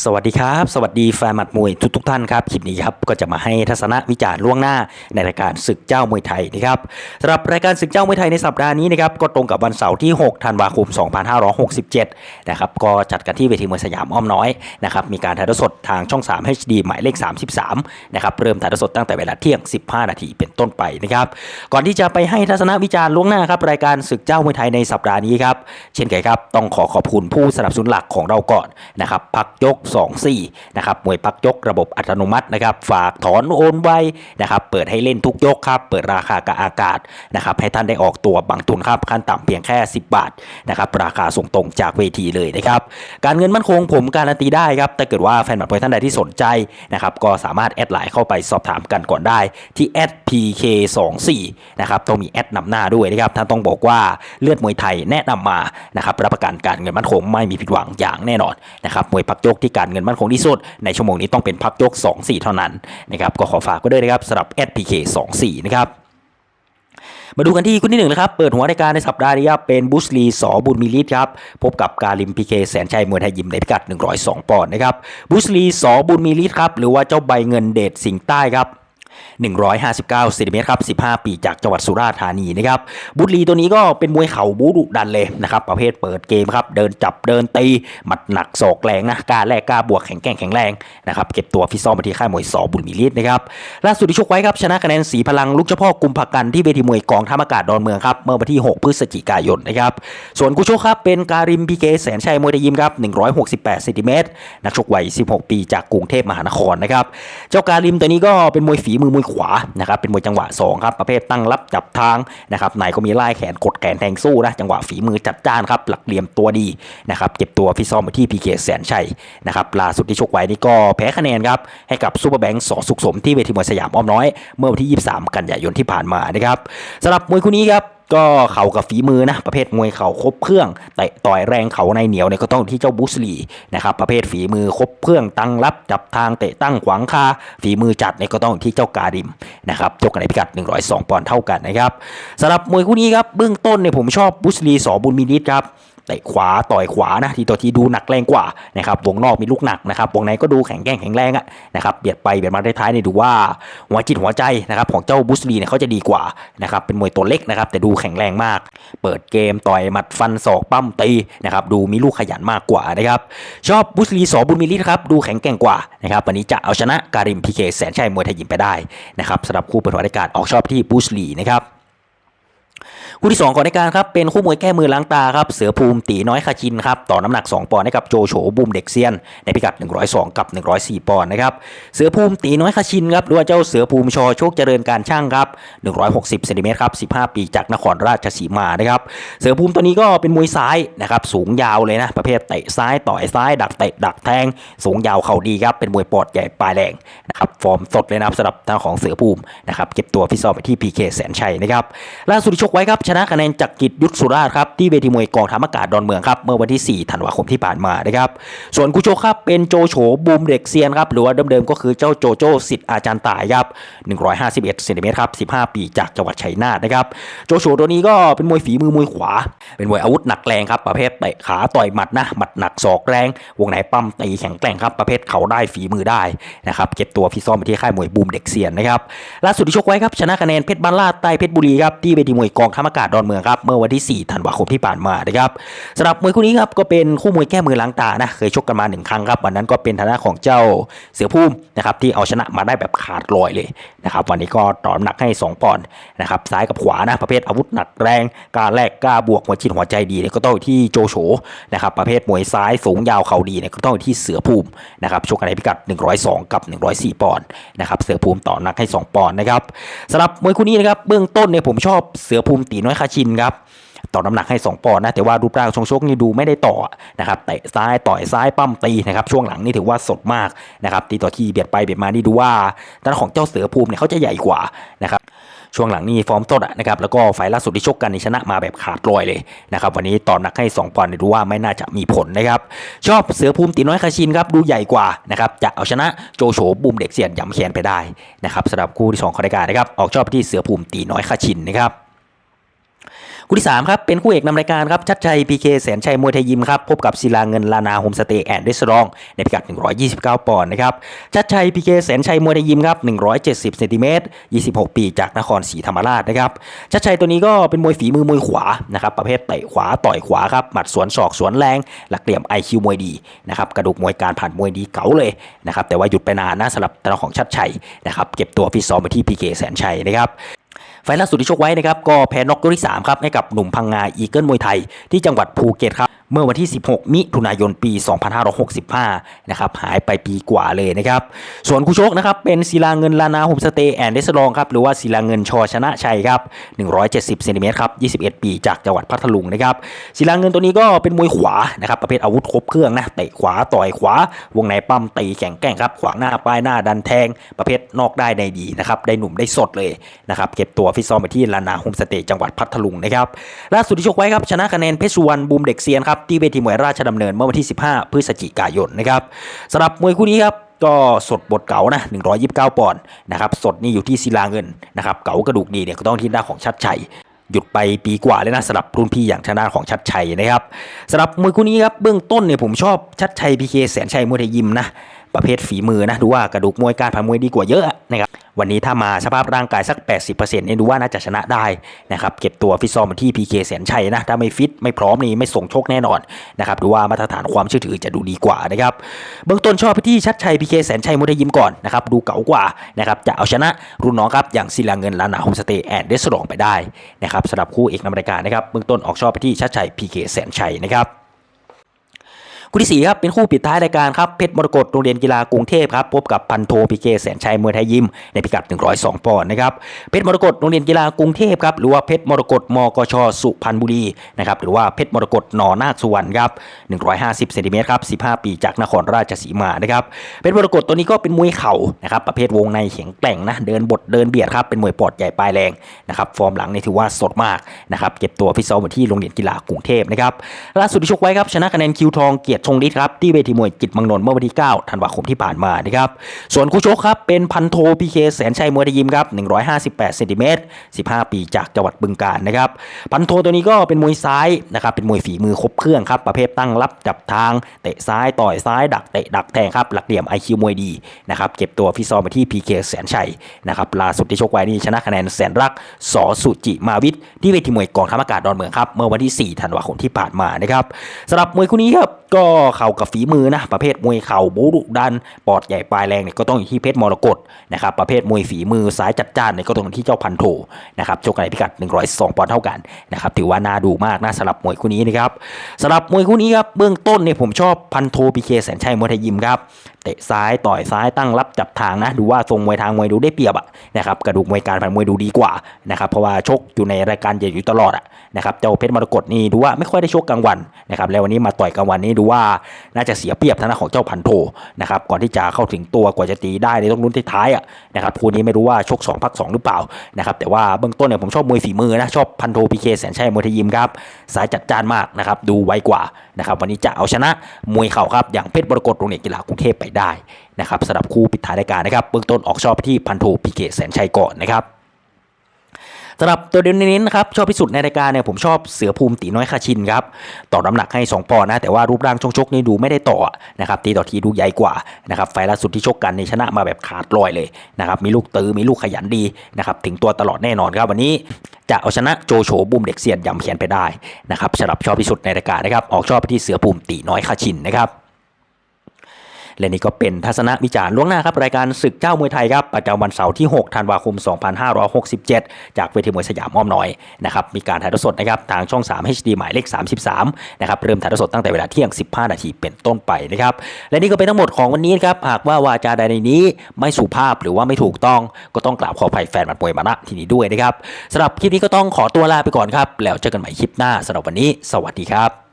สวัสดีครับ สวัสดีแฟนหมัดมวยทุกทท่านครับคลิปนี้ครับก็จะมาให้ทัศนวิจารณ์ล่วงหน้าในรายการศึกเจ้ามวยไทยนะครับสำหรับรายการศึกเจ้ามวยไทยในสัปดาห์นี้นะครับก็ตรงกับวันเสาร์ที่ 6 ธันวาคม 2567 นะครับก็จัดกันที่เวทีมวยสยามอ้อมน้อยนะครับมีการถ่ายทอดสดทางช่อง 3 HD หมายเลข 33 นะครับเริ่มถ่ายทอดสดตั้งแต่เวลาเที่ยง 15 นาทีเป็นต้นไปนะครับก่อนที่จะไปให้ทัศนวิจารณ์ล่วงหน้าครับรายการศึกเจ้ามวยไทยในสัปดาห์นี้ครับเช่นเคยครับต้องขอขอบคุณผู้สนับสนุนหลักของเราก่อนนะครับพักยก24นะครับมวยพักยกระบบอัตโนมัตินะครับฝากถอนโอนไว้นะครับเปิดให้เล่นทุกยกครับเปิดราคากับอากาศนะครับให้ท่านได้ออกตัวบางทุนครับขั้นต่ำเพียงแค่ 10 บาทนะครับราคาส่งตรงจากเวทีเลยนะครับการเงินมั่นคงผมการันตีได้ครับถ้าเกิดว่าแฟนบัตรมวยท่านใดที่สนใจนะครับก็สามารถแอดไลน์เข้าไปสอบถามกันก่อนได้ที่ @pk24 นะครับต้องมีแอดนำหน้าด้วยนะครับท่านต้องบอกว่าเลือดมวยไทยแนะนำมานะครับรับประกันการเงินมั่นคงไม่มีผิดหวังอย่างแน่นอนนะครับมวยพักยกที่การเงินมั่นคงที่สุด ในชั่วโมงนี้ต้องเป็นพักยก 2-4 เท่านั้นนะครับก็ขอฝากไว้ด้วยนะครับสำหรับ SPK 2-4 นะครับมาดูกันที่คู่ที่หนึ่งนะครับ เปิดหัวรายการในสัปดาห์นี้ครับ เป็นบุสลีสอบุญมิลิตครับ พบกับการลิมพีเคแสนชัยมวยไทยยิมในพิกัด 102 ปอนด์นะครับ บุสลีสอบุญมิลิตครับ หรือว่าเจ้าใบเงินเดชสิงใต้ครับ 159เซนติเมตรครับ 15 ปีจากจังหวัดสุราษฎร์ธานีนะครับ บุตรีตัวนี้ก็เป็นมวยเข่าบูดุดันเลยนะครับ ประเภทเปิดเกมครับ เดินจับเดินตี หมัดหนักศอกแรงนะกล้าแลกกล้าบวกแข็งแกร่งแข็งแรงนะครับ เก็บตัวฟิซซ้อมมาที่ค่ายมวยสอบุญมีลิตนะครับ ล่าสุดที่ชกไว้ครับ ชนะคะแนนสีพลังลูกเฉพาะกุมภกันที่เวทีมวยกองทัพอากาศดอนเมืองครับ เมื่อวันที่ 6 พฤศจิกายนนะครับ ส่วนคู่ชกครับเป็นการิมพีเกแสนชัยมวยไทยยิมครับ168ซนติเมตรนักชกวัย 16 ปีจากกรุงเทพมหานครนะครับ เจ้าการิมตัวนี้ก็เป็นมวยฝีมือมวยขวานะครับเป็นมวยจังหวะ2ครับประเภทตั้งรับจับทางนะครับไหนก็มีไล่แขนกดแขนแทงสู้นะจังหวะฝีมือจัดจ้านครับหลักเหลี่ยมตัวดีนะครับเก็บตัวฟิซ้อมมาที่พีเคแสนชัยนะครับล่าสุดที่ชกไว้นี่ก็แพ้คะแนนครับให้กับซูเปอร์แบงค์สอสุขสมที่เวทีมวยสยามอ้อมน้อย เมื่อวันที่ 23 กันยายนที่ผ่านมานะครับสำหรับมวยคู่นี้ครับ ก็เข่ากับฝีมือนะประเภทมวยเข่าครบเครื่องเตะต่อยแรงเข่าในเหนียวเนี่ยก็ต้องที่เจ้าบุสลีนะครับประเภทฝีมือครบเครื่องตั้งรับจับทางเตะตั้งขวางคาฝีมือจัดเนี่ยก็ต้องที่เจ้าการิมนะครับชกกันในพิกัด 102 ปอนด์เท่ากันนะครับสำหรับมวยคู่นี้ครับเบื้องต้นเนี่ยผมชอบบุสลีสอบุญมีนิดครับ เตะขวาต่อยขวานะทีต่อทีดูหนักแรงกว่านะครับวงนอกมีลูกหนักนะครับวงในก็ดูแข็งแกร่งแข็งแรงอะนะครับเบียดไปเบียดมาท้ายๆเนี่ยดูว่าหัวจิตหัวใจนะครับของเจ้าบุสลีเนี่ยเขาจะดีกว่านะครับเป็นมวยตัวเล็กนะครับแต่ดูแข็งแรงมาก เปิดเกมต่อยหมัดฟันศอกปั้มตีนะครับดูมีลูกขยันมากกว่านะครับชอบบุสลีสอบุญมิลิครับดูแข็งแกร่งกว่านะครับวันนี้จะเอาชนะการิมพีเคแสนชัยมวยไทยยิมไปได้นะครับสำหรับคู่เปิดหัวรายการออกชอบที่บุสลีนะครับ คู่ที่ 2 ของรายการครับเป็นคู่มวยแก้มือล้างตาครับเสือภูมิตีน้อยคาชินครับต่อน้ำหนัก 2 ปอนด์ให้กับโจโฉบูมเด็กเซียน ในพิกัด 102 กับ 104 ปอนด์นะครับเสือภูมิตีน้อยคาชินครับหรือว่าเจ้าเสือภูมิชอโชคเจริญการช่างครับ 160เซนติเมตรครับ15 ปีจากนครราชสีมานะครับเสือภูมิตัวนี้ก็เป็นมวยซ้ายนะครับสูงยาวเลยนะประเภทเตะซ้ายต่อยซ้าย ดักเตะดักแทง สูงยาวเข่าดีครับเป็นมวยปอดใหญ่ปลายแรงนะครับฟอร์มสดเลยนะครับสำหรับทางของเสือภูมินะครับเก็บตัวฟิตซ้อมไปที่พีเคแสนชัยนะครับล่าสุดที่ชกไว้ครับชนะคะแนนจากกิจยุทธสุราศ์ครับที่เวทีมวยกองทัพอากาศดอนเมืองครับเมื่อวันที่ 4 ธันวาคมที่ผ่านมานะครับส่วนคู่ชครับเป็นโจโฉบูมเด็กเซียนครับหรือว่าเดิมๆก็คือเจ้าโจโจ้สิทธิ์อาจารย์ตายครับ151เซนติเมตรครับ15 ปีจากจังหวัดชัยนาทนะครับโจโฉตัวนี้ก็เป็นมวยฝีมือมวยขวา เป็นมวยอาวุธหนักแรงครับประเภทเตะขาต่อยหมัดนะหมัดหนักศอกแรง วงไหนปั้มตีแข็งแกร่งครับประเภทเขาได้ฝีมือได้นะครับเก็บตัวฟิตซ้อมไปที่ค่ายมวยบูมเด็กเซียนนะครับล่าสุดที่ชกไว้ครับชนะคะแนนเพชรบ้านลาดใต้เพชรบุรีครับที่เวทีมวยกองทัพอากาศดอนเมืองครับเมื่อวันที่ 4 ธันวาคมที่ผ่านมานะครับสำหรับมวยคู่นี้ครับก็เป็นคู่มวยแก้มือล้างตานะเคยชกกันมาหนึ่งครั้งครับวันนั้นก็เป็นฐานะของเจ้าเสือภูมินะครับที่เอาชนะมาได้แบบขาดลอยเลยนะครับวันนี้ก็ต่อหนักให้ 2ปอนด์นะครับซ้ายกับขวานะประเภทอาวุธหนักแรงกล้าแลกกล้าบวกหัวจิตหัวใจดีเนี่ยก็ต้องอยู่ที่โจโฉนะครับประเภทมวยซ้ายสูงยาวเข่าดีเนี่ยก็ต้องอยู่ที่เสือภูมินะครับชกกันในพิกัด 102 กับ 104 ปอนด์นะครับเสือภูมิต่อหนักให้ 2 ปอนด์นะครับสำหรับมวยคู่นี้นะครับเบื้องต้นเนี่ยผมชอบเสือภูมิตีน้อยคาชินครับต่อน้ำหนักให้ 2 ปอนด์นะแต่ว่ารูปร่างทรงชกนี่ดูไม่ได้ต่อนะครับเตะซ้ายต่อยซ้ายปั้มตีนะครับช่วงหลังนี่ถือว่าสดมากนะครับตีต่อที่เบียดไปเบียดมานี่ดูว่าด้านของเจ้าเสือภูมิเนี่ยเขาจะใหญ่กว่านะครับช่วงหลังนี่ฟอร์มสดนะครับแล้วก็ไฟล์ล่าสุดที่ชกกันนี่ชนะมาแบบขาดลอยเลยนะครับวันนี้ต่อนนักให้ 2 ปอนด์ดูว่าไม่น่าจะมีผลนะครับชอบเสือภูมิตีน้อยคาชินครับดูใหญ่กว่านะครับจะเอาชนะโจโฉบูมเด็กเสียนยำแขนไปได้นะครับสำหรับคู่ที่สองของรายการนะครับออกชอบที่เสือภูมิตีน้อยคาชินนะครับ คู่ที่ 3 ครับ เป็นคู่เอกนำรายการครับ ชัดชัยพีเคแสนชัยมวยไทยยิมครับ พบกับศิลาเงินลานาโฮมสเตย์แอนด์เรสซอร์ในพิกัด 129 ปอนด์นะครับ ชัดชัยพีเคแสนชัยมวยไทยยิมครับ 170เซนติเมตร26 ปีจากนครศรีธรรมราชนะครับ ชัดชัยตัวนี้ก็เป็นมวยฝีมือมวยขวานะครับประเภทเตะขวาต่อยขวาครับหมัดสวนศอกสวนแรงหลักเหลี่ยม IQ มวยดีนะครับกระดูกมวยการผ่านมวยดีเก๋าเลยนะครับแต่ว่าหยุดไปนานนะสำหรับตัวของชัดชัยนะครับเก็บตัวฟิตซ้อมไปที่พีเคแสนชัยนะครับ ไฟล์ล่าสุดที่ชกไว้นะครับก็แพ้น็อกยกที่3ครับให้กับหนุ่มพังงาอีเกิลมวยไทยที่จังหวัดภูเก็ตครับ เมื่อวันที่ 16 มิถุนายนปี 2565 นะครับหายไปปีกว่าเลยนะครับส่วนคู่ชกนะครับเป็นศิลาเงินลานาโฮมสเตย์แอนด์เดสลองครับหรือว่าศิลาเงินชอชนะชัยครับ 170เซนติเมตรครับ 21 ปีจากจังหวัดพัทลุงนะครับศิลาเงินตัวนี้ก็เป็นมวยขวานะครับประเภทอาวุธครบเครื่องนะเตะขวาต่อยขวาวงในปั้มตีแข็งแกร่งครับขวางหน้าป้ายหน้าดันแทงประเภทนอกได้ในดีนะครับได้หนุ่มได้สดเลยนะครับเก็บตัวฟิตซ้อมไปที่ลานาโฮมสเตย์จังหวัดพัทลุงนะครับล่าสุดที่ชกไว้ครับชนะคะแนนเพชรสุวรรณบูมเด็กเซียนครับที่เวทีมวยราชดำเนินเมื่อวันที่ 15 พฤศจิกายนนะครับสำหรับมวยคู่นี้ครับก็สดบทเก๋านะ 129 ปอนด์นะครับ สดนี่อยู่ที่ศิลาเงินนะครับ เก๋ากระดูกดีเนี่ยก็ต้องที่หน้าของชัดชัย หยุดไปปีกว่าเลยนะสำหรับรุ่นพี่อย่างชนะของชัดชัยนะครับสำหรับมวยคู่นี้ครับเบื้องต้นเนี่ยผมชอบชัดชัยพีเคแสนชัยมวยไทยยิมนะ ประเภทฝีมือนะดูว่ากระดูกมวยการผ่านมวยดีกว่าเยอะนะครับวันนี้ถ้ามาสภาพร่างกายสัก 80%เนี่ยดูว่าน่าจะชนะได้นะครับเก็บตัวฟิตซ้อมที่พีเคแสนชัยนะถ้าไม่ฟิตไม่พร้อมนี่ไม่ส่งโชคแน่นอนนะครับดูว่ามาตรฐานความเชื่อถือจะดูดีกว่านะครับเบื้องต้นชอบไปที่ชัดชัยพีเคแสนชัยมวยไทยยิมก่อนนะครับดูเก๋ากว่านะครับจะเอาชนะรุ่นน้องครับอย่างศิลาเงินลานาโฮมสเตย์แอนด์เดสโรงไปได้นะครับสำหรับคู่เอกนำรายการนะครับเบื้องต้นออกชอบไปที่ชัดชัยพีเคแสนชัยนะครับ คู่ที่4ครับเป็นคู่ปิดท้ายรายการครับเพชรมรกตโรงเรียนกีฬากรุงเทพครับพบกับพันโทพีเคแสนชัยมวยไทยยิมในพิกัด 102 ปอนด์นะครับเพชรมรกตโรงเรียนกีฬากรุงเทพครับหรือว่าเพชรมรกตมกชสุพรรณบุรีนะครับหรือว่าเพชรมรกตนอนาคสุวรรณครับ150เซนติเมตรครับ15 ปีจากนครราชสีมานะครับเพชรมรกตตัวนี้ก็เป็นมวยเข่านะครับประเภทวงในแข็งแกร่งนะเดินบทเดินเบียดครับเป็นมวยปอดใหญ่ปลายแรงนะครับฟอร์มหลังนี่ถือว่าสดมากนะครับเก็บตัวฟิตซ้อมอยู่ที่โรงเรียนกีฬากรุงเทพนะครับล่าสุดที่ชกไว้ครับชนะคะแนนคิวทองเกียรติชงฤทธิ์ครับที่เวทีมวยจิตมังนน์เมื่อวันที่ 9 ธันวาคมที่ผ่านมานะครับ ส่วนคู่ชกครับเป็นพันโทพีเคแสนชัยมวยไทยยิมครับ 158เซนติเมตร 15 ปีจากจังหวัดบึงกาฬนะครับ พันโทตัวนี้ก็เป็นมวยซ้ายนะครับเป็นมวยฝีมือครบเครื่องครับประเภทตั้งรับจับทางเตะซ้ายต่อยซ้าย ดักเตะดักแทงครับหลักเหลี่ยม IQ มวยดีนะครับเก็บตัวฟิซ้อมมาที่พีเคแสนชัยนะครับล่าสุดที่ชกไว้นี่ชนะคะแนนแสนรักสอสุจิมาวิทที่เวทีมวยกองทัพอากาศดอนเมืองครับเมื่อวันที่ 4 ธันวาคมที่ผ่านมานะครับสำหรับมวยคู่นี้ครับก็เข่ากับฝีมือนะประเภทมวยเข่าบูดุดันปอดใหญ่ปลายแรงเนี่ยก็ต้องอยู่ที่เพชรมรกตนะครับประเภทมวยฝีมือสายจัดจ้านเนี่ยก็ต้องที่เจ้าพันโทนะครับชกกันในพิกัด 102 ปอนด์เท่ากันนะครับถือว่าน่าดูมากนะสำหรับมวยคู่นี้นะครับสำหรับมวยคู่นี้ครับเบื้องต้นเนี่ยผมชอบพันโทพีเคแสนชัยมวยไทยยิมครับเตะซ้ายต่อยซ้ายตั้งรับจับทางนะดูว่าทรงมวยทางมวยดูได้เปรียบอะนะครับกระดูกมวยการผ่านมวยดูดีกว่านะครับเพราะว่าชกอยู่ในรายการใหญ่อยู่ตลอดอะนะครับเจ้าเพชรมรกตนี่ดูว่าไม่ค่อยได้ชกกลางวันนะครับแล้ววันนี้มาต่อยกลางวันนี้ดูว่าน่าจะเสียเปรียบทางด้านของเจ้าพันโทนะครับก่อนที่จะเข้าถึงตัวกว่าจะตีได้ในต้องลุ้นท้ายอะนะครับคู่นี้ไม่รู้ว่าชก2พัก2หรือเปล่านะครับแต่ว่าเบื้องต้นเนี่ยผมชอบมวยฝีมือนะชอบพันโทพีเคแสนชัยมวยไทยยิมครับสายจัดจ้านมากนะครับดูไวกว่านะครับวันนี้จะเอาชนะมวยเข่าครับอย่างเพชรมรกตโรงเรียนกีฬากรุงเทพไปได้นะครับสำหรับคู่ปิดท้ายรายการนะครับเบื้องต้นออกชอบที่พันโทพีเคแสนชัยก่อนนะครับสำหรับตัวเด่นนี้นะครับชอบที่สุดในรายการเนี่ยผมชอบเสือภูมิตีน้อยคาชินครับต่อน้ำหนักให้ 2 ปอนด์นะแต่ว่ารูปร่างชงชกนี่ดูไม่ได้ต่อนะครับตีต่อทีดูใหญ่กว่านะครับไฟล่าสุดที่ชกกันในชนะมาแบบขาดลอยเลยนะครับมีลูกตือมีลูกขยันดีนะครับถึงตัวตลอดแน่นอนครับวันนี้จะเอาชนะโจโฉบุมเด็กเซียนยำเขียนไปได้นะครับสำหรับชอบที่สุดในรายการนะครับออกชอบที่เสือภูมิตีน้อยคาชินนะครับ และนี่ก็เป็นทัศนวิจารณ์ล่วงหน้าครับรายการศึกเจ้ามวยไทยครับประจำวันเสาร์ที่ 6 ธันวาคม 2567 จากเวทีมวยสยามอ้อมน้อยนะครับมีการถ่ายทอดสดนะครับทางช่อง 3 HD หมายเลข 33 นะครับเริ่มถ่ายทอดสดตั้งแต่เวลาเที่ยง 15 นาทีเป็นต้นไปนะครับและนี่ก็เป็นทั้งหมดของวันนี้ครับหากว่าวาจาใดในนี้ไม่สุภาพหรือว่าไม่ถูกต้องก็ต้องกราบขออภัยแฟนบัตมวยมาณที่นี้ด้วยนะครับสำหรับคลิปนี้ก็ต้องขอตัวลาไปก่อนครับแล้วเจอกันใหม่คลิปหน้าสำหรับวันนี้ สวัสดีครับ